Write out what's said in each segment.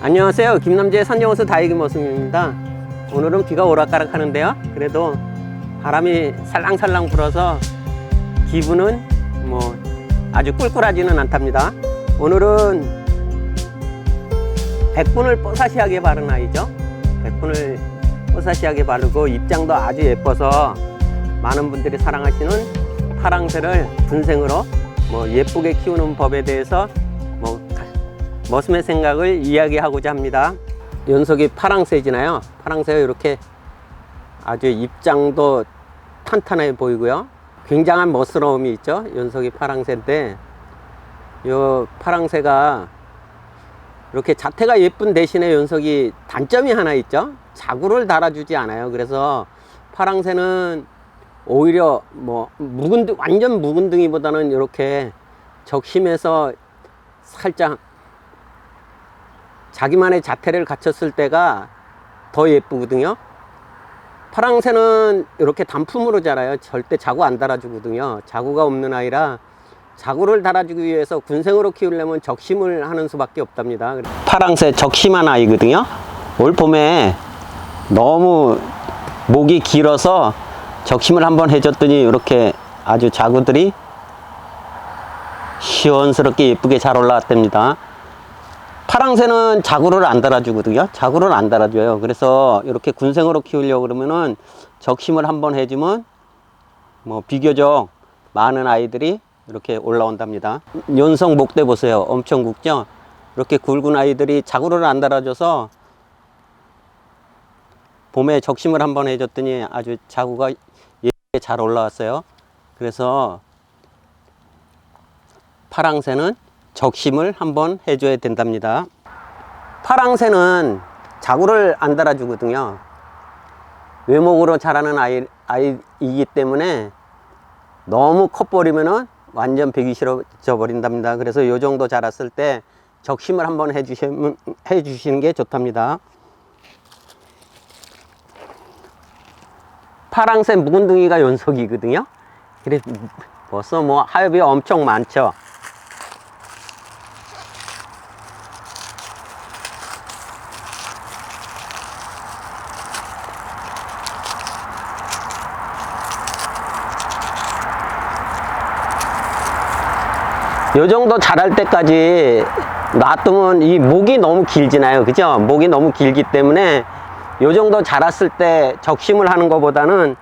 안녕하세요. 김남재 산정호수 다이기 모습입니다. 오늘은 비가 오락가락 하는데요. 그래도 바람이 살랑살랑 불어서 기분은 뭐 아주 꿀꿀하지는 않답니다. 오늘은 백분을 뽀사시하게 바른 아이죠. 백분을 뽀사시하게 바르고 입장도 아주 예뻐서 많은 분들이 사랑하시는 파랑새를 분생으로 뭐 예쁘게 키우는 법에 대해서 뭐 머슴의 생각을 이야기하고자 합니다. 연속이 파랑새지나요. 파랑새가 이렇게 아주 입장도 탄탄해 보이고요. 굉장한 멋스러움이 있죠. 연속이 파랑새인데 이 파랑새가 이렇게 자태가 예쁜 대신에 연속이 단점이 하나 있죠. 자구를 달아주지 않아요. 그래서 파랑새는 오히려 뭐 묵은 등- 완전 묵은 등이보다는 이렇게 적심해서 살짝 자기만의 자태를 갖췄을 때가 더 예쁘거든요. 파랑새는 이렇게 단품으로 자라요. 절대 자구 안 달아주거든요. 자구가 없는 아이라 자구를 달아주기 위해서 군생으로 키우려면 적심을 하는 수밖에 없답니다. 파랑새 적심한 아이거든요. 올 봄에 너무 목이 길어서 적심을 한번 해줬더니 이렇게 아주 자구들이 시원스럽게 예쁘게 잘 올라왔답니다. 파랑새는 자구를 안 달아주거든요. 자구를 안 달아줘요. 그래서 이렇게 군생으로 키우려고 그러면은 적심을 한번 해주면 뭐 비교적 많은 아이들이 이렇게 올라온답니다. 연성 목대 보세요. 엄청 굵죠? 이렇게 굵은 아이들이 자구를 안 달아줘서 봄에 적심을 한번 해줬더니 아주 자구가 예쁘게 잘 올라왔어요. 그래서 파랑새는 적심을 한번 해줘야 된답니다. 파랑새는 자구를 안 달아주거든요. 외목으로 자라는 아이, 아이이기 때문에 너무 커버리면은 완전 배기 싫어져 버린답니다. 그래서 요 정도 자랐을 때 적심을 한번 해주시면, 해주시는 게 좋답니다. 파랑새 묵은둥이가 연속이거든요. 그래 벌써 뭐 하엽이 엄청 많죠. 요 정도 자랄 때까지 놔두면 이 목이 너무 길지나요. 그죠? 목이 너무 길기 때문에 요 정도 자랐을 때 적심을 하는 것보다는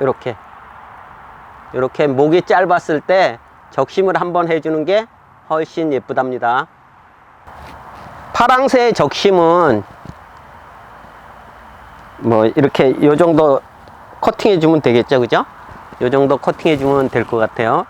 이렇게 이렇게 목이 짧았을 때 적심을 한번 해주는 게 훨씬 예쁘답니다. 파랑새의 적심은 뭐 이렇게 요 정도 커팅해 주면 되겠죠, 그죠? 요 정도 커팅해 주면 될 것 같아요.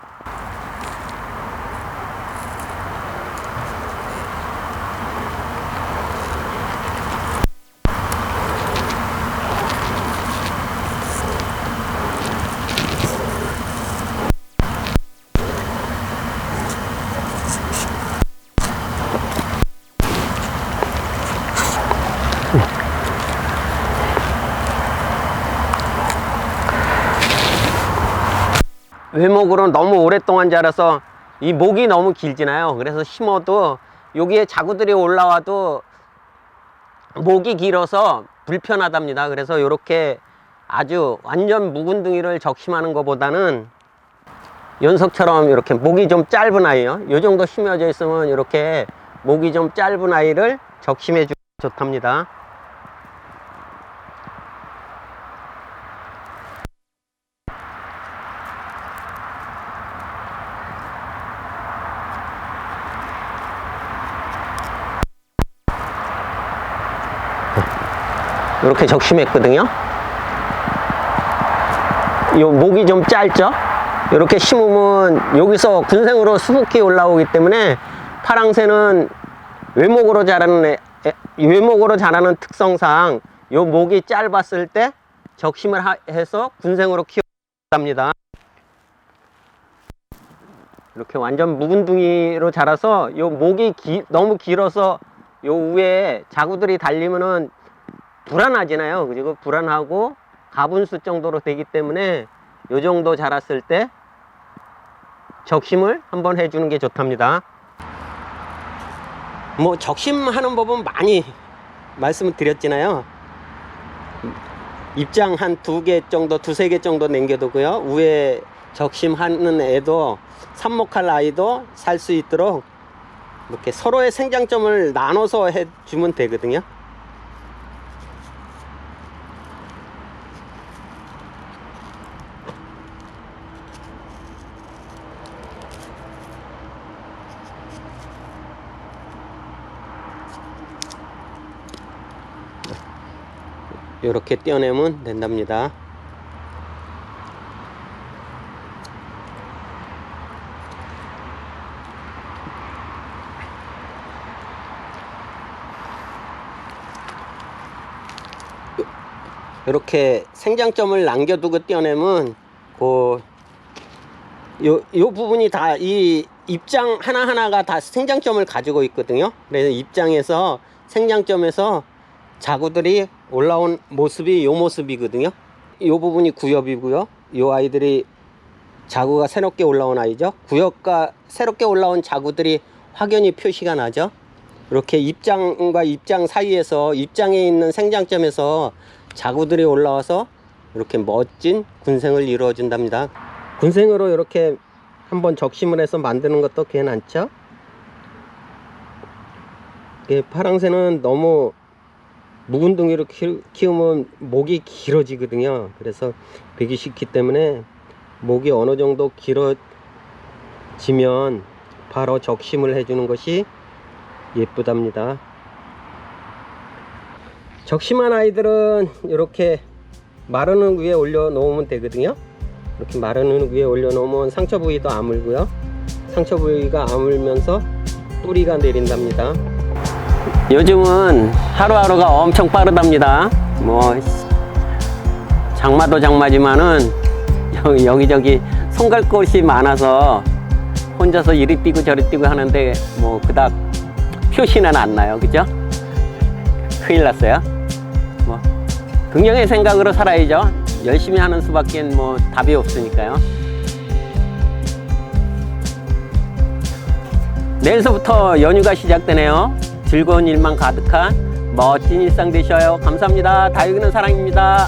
외목으로 너무 오랫동안 자라서 이 목이 너무 길지나요. 그래서 심어도 여기에 자구들이 올라와도 목이 길어서 불편하답니다. 그래서 이렇게 아주 완전 묵은둥이를 적심하는 것보다는 연석처럼 이렇게 목이 좀 짧은 아이요. 이 정도 심어져 있으면 이렇게 목이 좀 짧은 아이를 적심해 주면 좋답니다. 이렇게 적심했거든요. 요 목이 좀 짧죠? 이렇게 심으면 여기서 군생으로 수북히 올라오기 때문에 파랑새는 외목으로 자라는 애- 애- 외목으로 자라는 특성상 요 목이 짧았을 때 적심을 하- 해서 군생으로 키워합니다. 이렇게 완전 묵은둥이로 자라서 요 목이 기- 너무 길어서 요 위에 자구들이 달리면은 불안하잖아요. 그리고 불안하고 가분수 정도로 되기 때문에 요 정도 자랐을 때 적심을 한번 해주는 게 좋답니다. 뭐 적심하는 법은 많이 말씀을 드렸잖아요. 입장 한 두 개 정도, 두세 개 정도 남겨두고요. 위에 적심하는 애도 삽목할 아이도 살 수 있도록 이렇게 서로의 생장점을 나눠서 해주면 되거든요. 이렇게 떼어내면 된답니다. 이렇게 생장점을 남겨두고 떼어내면 그 요, 요 부분이 다 이 입장 하나하나가 다 생장점을 가지고 있거든요. 그래서 입장에서 생장점에서 자구들이 올라온 모습이 요 모습이거든요. 요 부분이 구엽이고요. 요 아이들이 자구가 새롭게 올라온 아이죠. 구엽과 새롭게 올라온 자구들이 확연히 표시가 나죠. 이렇게 입장과 입장 사이에서 입장에 있는 생장점에서 자구들이 올라와서 이렇게 멋진 군생을 이루어 준답니다. 군생으로 이렇게 한번 적심을 해서 만드는 것도 괜찮죠? 이게 파랑새는 너무 묵은 둥이로 키- 키우면 목이 길어지거든요. 그래서 배기 싫기 때문에 목이 어느 정도 길어지면 바로 적심을 해주는 것이 예쁘답니다. 적심한 아이들은 이렇게 마르는 위에 올려 놓으면 되거든요. 이렇게 마르는 위에 올려 놓으면 상처 부위도 아물고요. 상처 부위가 아물면서 뿌리가 내린답니다. 요즘은 하루하루가 엄청 빠르답니다. 뭐 장마도 장마지만은 여- 여기저기 손갈 곳이 많아서 혼자서 이리 뛰고 저리 뛰고 하는데 뭐 그닥 표시는 안 나요, 그죠? 큰일 났어요. 뭐 긍정의 생각으로 살아야죠. 열심히 하는 수밖에 뭐 답이 없으니까요. 내일서부터 연휴가 시작되네요. 즐거운 일만 가득한 멋진 일상 되셔요. 감사합니다. 다육이는 사랑입니다.